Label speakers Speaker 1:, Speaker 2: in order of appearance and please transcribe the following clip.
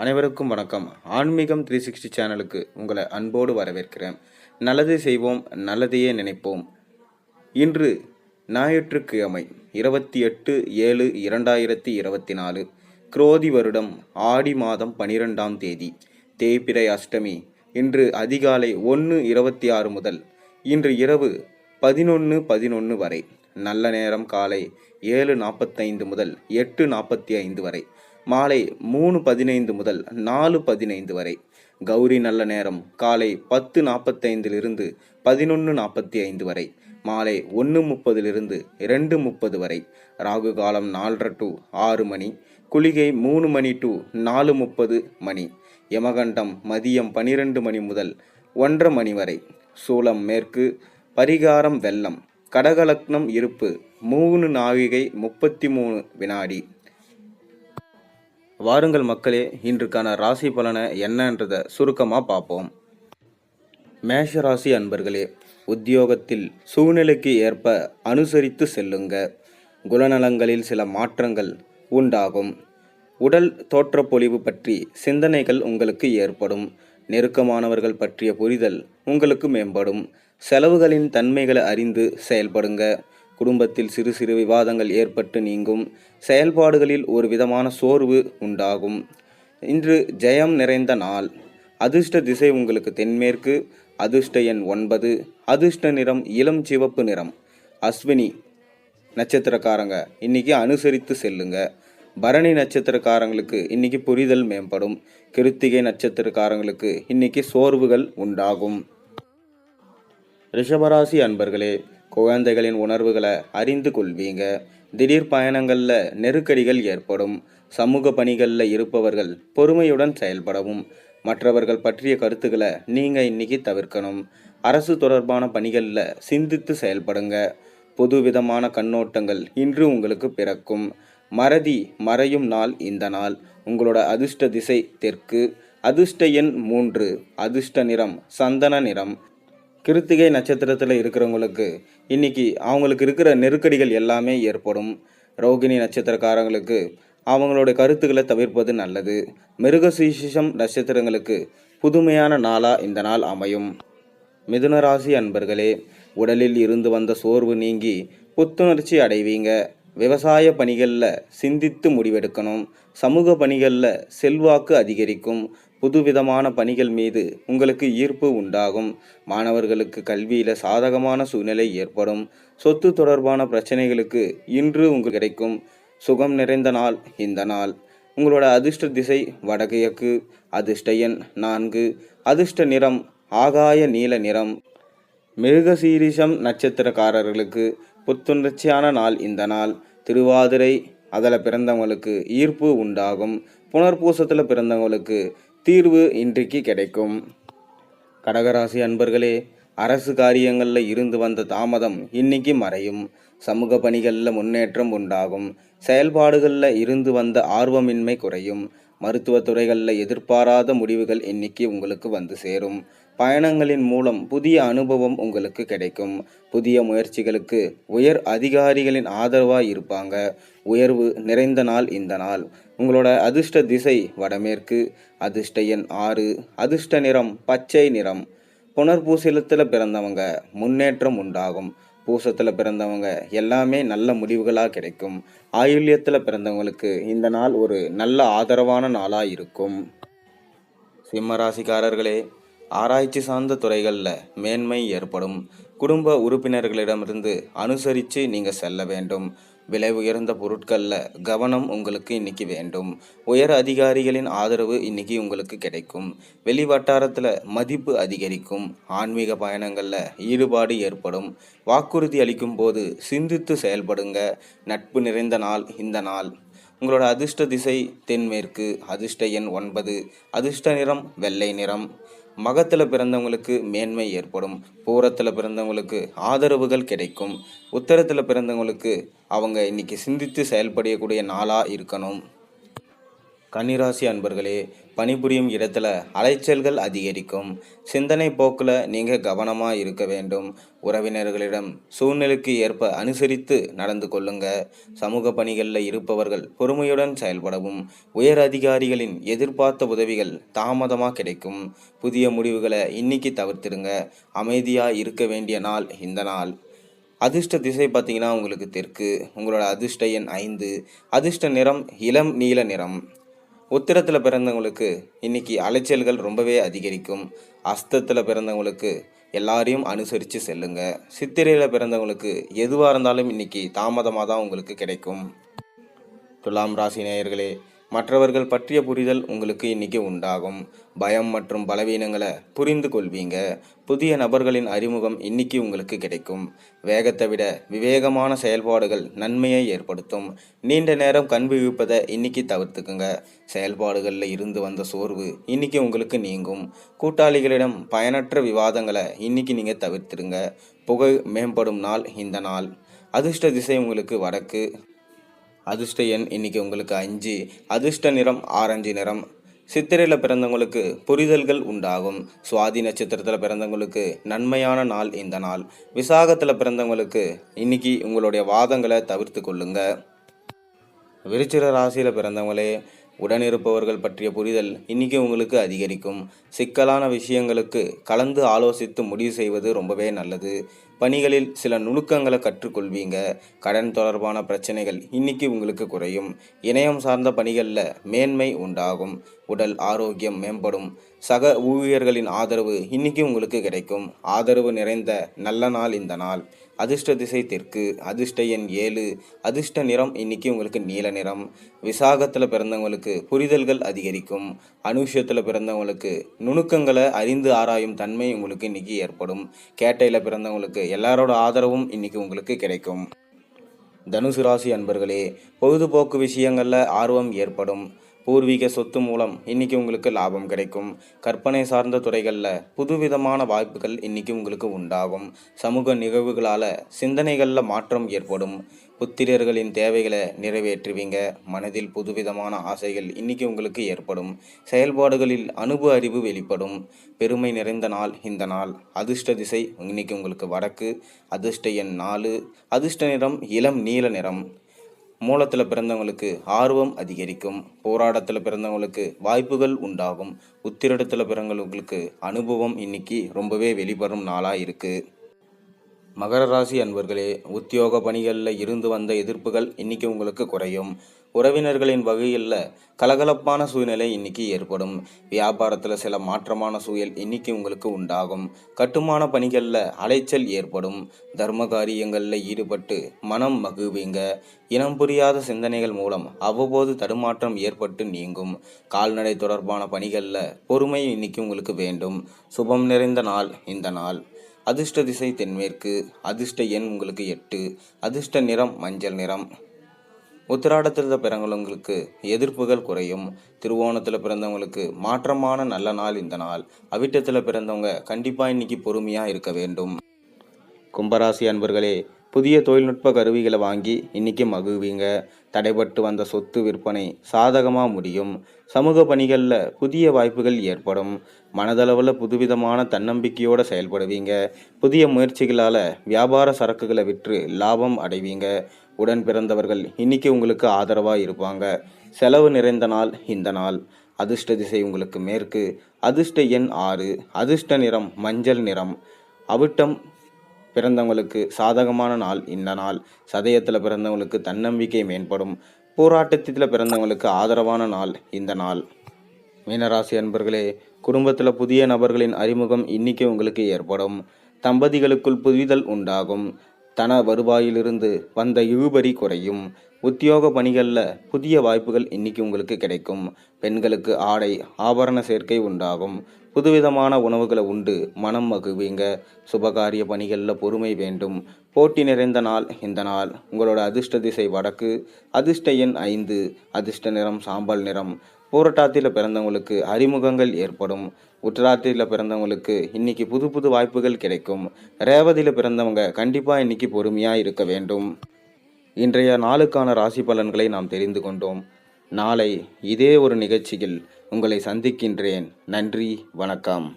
Speaker 1: அனைவருக்கும் வணக்கம். ஆன்மீகம் த்ரீ சிக்ஸ்டி சேனலுக்கு உங்களை அன்போடு வரவேற்கிறேன். நல்லது செய்வோம் நல்லதையே நினைப்போம். இன்று ஞாயிற்றுக்கிழமை இருபத்தி எட்டு ஏழு இரண்டாயிரத்தி இருபத்தி நாலு குரோதி வருடம் ஆடி மாதம் பனிரெண்டாம் தேதி தேய்பிரை அஷ்டமி இன்று அதிகாலை ஒன்று இருபத்தி ஆறு முதல் இன்று இரவு பதினொன்று பதினொன்று வரை நல்ல நேரம் காலை ஏழு நாற்பத்தைந்து முதல் எட்டு நாற்பத்தி ஐந்து வரை மாலை மூணு பதினைந்து முதல் நாலு பதினைந்து வரை. கௌரி நல்ல நேரம் காலை பத்து நாற்பத்தைந்திலிருந்து பதினொன்று நாற்பத்தி ஐந்து வரை. மாலை ஒன்று முப்பதிலிருந்து ரெண்டு முப்பது வரை. ராகு காலம் நாலரை டு ஆறு மணி குளிகை மூணு மணி டு நாலு முப்பது மணி. யமகண்டம் மதியம் பனிரெண்டு மணி முதல் ஒன்றரை மணி வரை. சூளம் மேற்கு பரிகாரம் வெள்ளம் கடகலக்னம் இருப்பு மூணு நாழிகை முப்பத்தி மூணு வினாடி. வாருங்கள் மக்களே இன்றுக்கான ராசி பலனை என்னன்றதை சுருக்கமாக பார்ப்போம். மேஷ ராசி அன்பர்களே உத்தியோகத்தில் சூழ்நிலைக்கு ஏற்ப அனுசரித்து செல்லுங்க. குணநலங்களில் சில மாற்றங்கள் உண்டாகும். உடல் தோற்றப்பொழிவு பற்றி சிந்தனைகள் உங்களுக்கு ஏற்படும். நெருக்கமானவர்கள் பற்றிய புரிதல் உங்களுக்கு மேம்படும். செலவுகளின் தன்மைகளை அறிந்து செயல்படுங்க. குடும்பத்தில் சிறு சிறு விவாதங்கள் ஏற்பட்டு நீங்கும். செயல்பாடுகளில் ஒரு விதமான சோர்வு உண்டாகும். இன்று ஜெயம் நிறைந்த நாள். அதிர்ஷ்ட திசை உங்களுக்கு தென்மேற்கு அதிர்ஷ்ட எண் ஒன்பது அதிர்ஷ்ட நிறம் இளம் சிவப்பு நிறம். அஸ்வினி நட்சத்திரக்காரங்க இன்னைக்கு அனுசரித்து செல்லுங்க. பரணி நட்சத்திரக்காரங்களுக்கு இன்னைக்கு புரிதல் மேம்படும். கிருத்திகை நட்சத்திரக்காரங்களுக்கு இன்னைக்கு சோர்வுகள் உண்டாகும். ரிஷபராசி அன்பர்களே குழந்தைகளின் உணர்வுகளை அறிந்து கொள்வீங்க. திடீர் பயணங்களில் நெருக்கடிகள் ஏற்படும். சமூக பணிகளில் இருப்பவர்கள் பொறுமையுடன் செயல்படவும். மற்றவர்கள் பற்றிய கருத்துக்களை நீங்கள் இன்னைக்கு தவிர்க்கணும். அரசு தொடர்பான பணிகளில் சிந்தித்து செயல்படுங்க. புது விதமான கண்ணோட்டங்கள் இன்று உங்களுக்கு பிறக்கும். மறதி மறையும் நாள் இந்த நாள். உங்களோட அதிர்ஷ்ட திசை தெற்கு. அதிர்ஷ்ட எண் மூன்று. அதிர்ஷ்ட நிறம் சந்தன நிறம். கிருத்திகை நட்சத்திரத்தில் இருக்கிறவங்களுக்கு இன்னைக்கு அவங்களுக்கு இருக்கிற நெருக்கடிகள் எல்லாமே ஏற்படும். ரோகிணி நட்சத்திரக்காரங்களுக்கு அவங்களோட கருத்துக்களை தவிர்ப்பது நல்லது. மிருகசீஷம் நட்சத்திரங்களுக்கு புதுமையான நாளாக இந்த நாள் அமையும். மிதுனராசி அன்பர்களே உடலில் இருந்து வந்த சோர்வு நீங்கி புத்துணர்ச்சி அடைவீங்க. விவசாய பணிகளில் சிந்தித்து முடிவெடுக்கணும். சமூக பணிகளில் செல்வாக்கு அதிகரிக்கும். புதுவிதமான பணிகள் மீது உங்களுக்கு ஈர்ப்பு உண்டாகும். மாணவர்களுக்கு கல்வியில் சாதகமான சூழ்நிலை ஏற்படும். சொத்து தொடர்பான பிரச்சனைகளுக்கு இன்று உங்கள் கிடைக்கும். சுகம் நிறைந்த நாள் இந்த நாள். உங்களோட அதிர்ஷ்ட திசை வடகிழக்கு அதிர்ஷ்ட எண் நான்கு. அதிர்ஷ்ட நிறம் ஆகாய நீல நிறம். மிருகசீரிஷம் நட்சத்திரக்காரர்களுக்கு புத்துணர்ச்சியான நாள் இந்த நாள். திருவாதிரை அதில் பிறந்தவங்களுக்கு ஈர்ப்பு உண்டாகும். புனர்பூசத்தில் பிறந்தவங்களுக்கு தீர்வு இன்றைக்கு கிடைக்கும். கடகராசி அன்பர்களே அரசு காரியங்களில் இருந்து வந்த தாமதம் இன்னைக்கு மறையும். சமூக பணிகளில் முன்னேற்றம் உண்டாகும். செயல்பாடுகளில் இருந்து வந்த ஆர்வமின்மை குறையும். மருத்துவ துறைகளில் எதிர்பாராத முடிவுகள் இன்னைக்கு உங்களுக்கு வந்து சேரும். பயணங்களின் மூலம் புதிய அனுபவம் உங்களுக்கு கிடைக்கும். புதிய முயற்சிகளுக்கு உயர் அதிகாரிகளின் ஆதரவாக இருப்பாங்க. உயர்வு நிறைந்த நாள் இந்த நாள். உங்களோட அதிர்ஷ்ட திசை வடமேற்கு. அதிர்ஷ்ட எண் ஆறு. அதிர்ஷ்ட நிறம் பச்சை நிறம். புனர்பூசலத்தில் பிறந்தவங்க முன்னேற்றம் உண்டாகும். பூசத்தில் பிறந்தவங்க எல்லாமே நல்ல முடிவுகளாக கிடைக்கும். ஆயுள்யத்தில் பிறந்தவங்களுக்கு இந்த நாள் ஒரு நல்ல ஆதரவான நாளாக இருக்கும். சிம்மராசிக்காரர்களே ஆராய்ச்சி சார்ந்த துறைகளில் மேன்மை ஏற்படும். குடும்ப உறுப்பினர்களிடமிருந்து அனுசரித்து நீங்கள் செல்ல வேண்டும். விலை உயர்ந்த பொருட்களில் கவனம் உங்களுக்கு இன்னைக்கு வேண்டும். உயர் அதிகாரிகளின் ஆதரவு இன்னைக்கு உங்களுக்கு கிடைக்கும். வெளி வட்டாரத்தில் மதிப்பு அதிகரிக்கும். ஆன்மீக பயணங்களில் ஈடுபாடு ஏற்படும். வாக்குறுதி அளிக்கும் போது சிந்தித்து செயல்படுங்க. நட்பு நிறைந்த நாள் இந்த நாள். உங்களோட அதிர்ஷ்ட திசை தென்மேற்கு அதிர்ஷ்ட எண் ஒன்பது அதிர்ஷ்ட நிறம் வெள்ளை நிறம். மகத்தில் பிறந்தவங்களுக்கு மேன்மை ஏற்படும். பூரத்தில் பிறந்தவங்களுக்கு ஆதரவுகள் கிடைக்கும். உத்தரத்தில் பிறந்தவங்களுக்கு அவங்க இன்னைக்கு சிந்தித்து செயல்படக்கூடிய நாளாக இருக்கணும். கன்னிராசி அன்பர்களே பணிபுரியும் இடத்துல அலைச்சல்கள் அதிகரிக்கும். சிந்தனை போக்கில் நீங்கள் கவனமாக இருக்க வேண்டும். உறவினர்களிடம் சூழ்நிலைக்கு ஏற்ப அனுசரித்து நடந்து கொள்ளுங்க. சமூக பணிகளில் இருப்பவர்கள் பொறுமையுடன் செயல்படவும். உயர் அதிகாரிகளின் எதிர்பார்த்த உதவிகள் தாமதமாக கிடைக்கும். புதிய முடிவுகளை இன்னைக்கு தவிர்த்திடுங்க. அமைதியாக இருக்க வேண்டிய நாள் இந்த நாள். அதிர்ஷ்ட திசை பார்த்தீங்கன்னா உங்களுக்கு தெற்கு. உங்களோட அதிர்ஷ்ட எண் ஐந்து. அதிர்ஷ்ட நிறம் இளம் நீல நிறம். உத்திரத்தில் பிறந்தவங்களுக்கு இன்னைக்கு அலைச்சல்கள் ரொம்பவே அதிகரிக்கும். அஸ்தத்தில் பிறந்தவங்களுக்கு எல்லாரையும் அனுசரித்து செல்லுங்க. சித்திரையில் பிறந்தவங்களுக்கு எதுவாக இருந்தாலும் இன்னைக்கு தாமதமாக தான் உங்களுக்கு கிடைக்கும். துலாம் ராசி நேயர்களே மற்றவர்கள் பற்றிய புரிதல் உங்களுக்கு இன்னைக்கு உண்டாகும். பயம் மற்றும் பலவீனங்களை புரிந்து கொள்வீங்க. புதிய நபர்களின் அறிமுகம் இன்னைக்கு உங்களுக்கு கிடைக்கும். வேகத்தை விட விவேகமான செயல்பாடுகள் நன்மையை ஏற்படுத்தும். நீண்ட நேரம் கண் விழிப்பதை இன்னைக்கு தவிர்த்துக்குங்க. செயல்பாடுகளில் இருந்து வந்த சோர்வு இன்னைக்கு உங்களுக்கு நீங்கும். கூட்டாளிகளிடம் பயனற்ற விவாதங்களை இன்னைக்கு நீங்கள் தவிர்த்துடுங்க. புகழ் மேம்படும் நாள் இந்த நாள். அதிர்ஷ்ட திசை உங்களுக்கு வடக்கு. அதிர்ஷ்ட எண் இன்னைக்கு உங்களுக்கு அஞ்சு அதிர்ஷ்ட நிறம் ஆரஞ்சு நிறம். சித்திரையில் பிறந்தவங்களுக்கு புரிதல்கள் உண்டாகும். சுவாதி நட்சத்திரத்தில் பிறந்தவங்களுக்கு நன்மையான நாள் இந்த நாள். விசாகத்தில் பிறந்தவங்களுக்கு இன்னைக்கு உங்களுடைய வாதங்களை தவிர்த்து கொள்ளுங்க. விருச்சிர ராசியில் பிறந்தவங்களே உடனிருப்பவர்கள் பற்றிய புரிதல் இன்றைக்கி உங்களுக்கு அதிகரிக்கும். சிக்கலான விஷயங்களுக்கு கலந்து ஆலோசித்து முடிவு செய்வது ரொம்பவே நல்லது. பணிகளில் சில நுணுக்கங்களை கற்றுக்கொள்வீங்க. கடன் தொடர்பான பிரச்சனைகள் இன்னைக்கு உங்களுக்கு குறையும். இணையம் சார்ந்த பணிகளில் மேன்மை உண்டாகும். உடல் ஆரோக்கியம் மேம்படும். சக ஊழியர்களின் ஆதரவு இன்னைக்கு உங்களுக்கு கிடைக்கும். ஆதரவு நிறைந்த நல்ல நாள் இந்த நாள். அதிர்ஷ்ட திசை தெற்கு அதிர்ஷ்ட எண் ஏழு அதிர்ஷ்ட நிறம் இன்னைக்கு உங்களுக்கு நீல நிறம். விசாகத்தில் பிறந்தவங்களுக்கு புரிதல்கள் அதிகரிக்கும். அனுஷத்தில் பிறந்தவங்களுக்கு நுணுக்கங்களை அறிந்து ஆராயும் தன்மை உங்களுக்கு இன்னைக்கு ஏற்படும். கேட்டையில் பிறந்தவங்களுக்கு எல்லாரோட ஆதரவும் இன்னைக்கு உங்களுக்கு கிடைக்கும். தனுசு ராசி அன்பர்களே பொழுதுபோக்கு விஷயங்களில் ஆர்வம் ஏற்படும். பூர்வீக சொத்து மூலம் இன்னைக்கு உங்களுக்கு லாபம் கிடைக்கும். கற்பனை சார்ந்த துறைகளில் புதுவிதமான வாய்ப்புகள் இன்னைக்கு உங்களுக்கு உண்டாகும். சமூக நிகழ்வுகளால் சிந்தனைகளில் மாற்றம் ஏற்படும். புத்திரர்களின் தேவைகளை நிறைவேற்றுவீங்க. மனதில் புதுவிதமான ஆசைகள் இன்னைக்கு உங்களுக்கு ஏற்படும். செயல்பாடுகளில் அனுபவ அறிவு வெளிப்படும். பெருமை நிறைந்த நாள் இந்த நாள். அதிர்ஷ்ட திசை இன்னைக்கு உங்களுக்கு வடக்கு. அதிர்ஷ்ட எண் நாலு. அதிர்ஷ்ட நிறம் இளம் நீல நிறம். மூலத்தில் பிறந்தவங்களுக்கு ஆர்வம் அதிகரிக்கும். போராட்டத்தில் பிறந்தவங்களுக்கு வாய்ப்புகள் உண்டாகும். உத்திரடத்தில் பிறந்தவங்களுக்கு அனுபவம் இன்னைக்கு ரொம்பவே வெளிவரும் நாளாக இருக்குது மகர ராசி அன்பர்களே உத்தியோக பணிகளில் இருந்து வந்த எதிர்ப்புகள் இன்னைக்கு உங்களுக்கு குறையும். உறவினர்களின் வகையில் கலகலப்பான சூழ்நிலை இன்னைக்கு ஏற்படும். வியாபாரத்தில் சில மாற்றமான சூழல் இன்னைக்கு உங்களுக்கு உண்டாகும். கட்டுமான பணிகளில் அலைச்சல் ஏற்படும். தர்ம காரியங்களில் ஈடுபட்டு மனம் மகிழ்வீங்க. இனம் புரியாத சிந்தனைகள் மூலம் அவ்வப்போது தடுமாற்றம் ஏற்பட்டு நீங்கும். கால்நடை தொடர்பான பணிகளில் பொறுமை இன்னைக்கு உங்களுக்கு வேண்டும். சுபம் நிறைந்த நாள் இந்த நாள். அதிர்ஷ்ட திசை தென்மேற்கு அதிர்ஷ்ட எண் உங்களுக்கு எட்டு அதிர்ஷ்ட நிறம் மஞ்சள் நிறம். உத்திராடத்தில் பிறந்தவங்களுக்கு எதிர்ப்புகள் குறையும். திருவோணத்தில் பிறந்தவங்களுக்கு மாற்றமான நல்ல நாள் இந்த நாள். அவிட்டத்தில் பிறந்தவங்க கண்டிப்பாக இன்னைக்கு பொறுமையாக இருக்க வேண்டும். கும்பராசி அன்பர்களே புதிய தொழில்நுட்ப கருவிகளை வாங்கி இன்னைக்கு மகிழ்வீங்க. தடைபட்டு வந்த சொத்து விற்பனை சாதகமாக முடியும். சமூக பணிகளில் புதிய வாய்ப்புகள் ஏற்படும். மனதளவில் புதுவிதமான தன்னம்பிக்கையோடு செயல்படுவீங்க. புதிய முயற்சிகளால் வியாபார சரக்குகளை விற்று லாபம் அடைவீங்க. உடன் பிறந்தவர்கள் இன்னைக்கு உங்களுக்கு ஆதரவாக இருப்பாங்க. செலவு நிறைந்த நாள் இந்த நாள். அதிர்ஷ்ட திசை உங்களுக்கு மேற்கு. அதிர்ஷ்ட எண் ஆறு. அதிர்ஷ்ட நிறம் மஞ்சள் நிறம். அவிட்டம் பிறந்தவங்களுக்கு சாதகமான நாள் இந்த நாள். சதயத்தில் பிறந்தவங்களுக்கு தன்னம்பிக்கை மேம்படும். போராட்டத்தில் பிறந்தவங்களுக்கு ஆதரவான நாள் இந்த நாள். மீனராசி அன்பர்களே குடும்பத்தில் புதிய நபர்களின் அறிமுகம் இன்னைக்கு உங்களுக்கு ஏற்படும். தம்பதிகளுக்குள் புரிதல் உண்டாகும். தன வருவாயிலிருந்து வந்த இழுபறி குறையும். உத்தியோக பணிகளில் புதிய வாய்ப்புகள் இன்னைக்கு உங்களுக்கு கிடைக்கும். பெண்களுக்கு ஆடை ஆபரண சேர்க்கை உண்டாகும். புதுவிதமான உணவுகளை உண்டு மனம் மகிழ்வீங்க. சுபகாரிய பணிகளில் பொறுமை வேண்டும். போட்டி நிறைந்த நாள் இந்த நாள். உங்களோட அதிர்ஷ்ட திசை வடக்கு அதிர்ஷ்ட எண் ஐந்து அதிர்ஷ்ட நிறம் சாம்பல் நிறம். பூரட்டாத்தியில் பிறந்தவங்களுக்கு அறிமுகங்கள் ஏற்படும். உத்தராத்திரியில் பிறந்தவங்களுக்கு இன்னைக்கு புது புது வாய்ப்புகள் கிடைக்கும். ரேவதியில் பிறந்தவங்க கண்டிப்பாக இன்னைக்கு பொறுமையாக இருக்க வேண்டும். இன்றைய நாளுக்கான ராசி பலன்களை நாம் தெரிந்து கொண்டோம். நாளை இதே ஒரு நிகழ்ச்சியில் உங்களை சந்திக்கின்றேன். நன்றி வணக்கம்.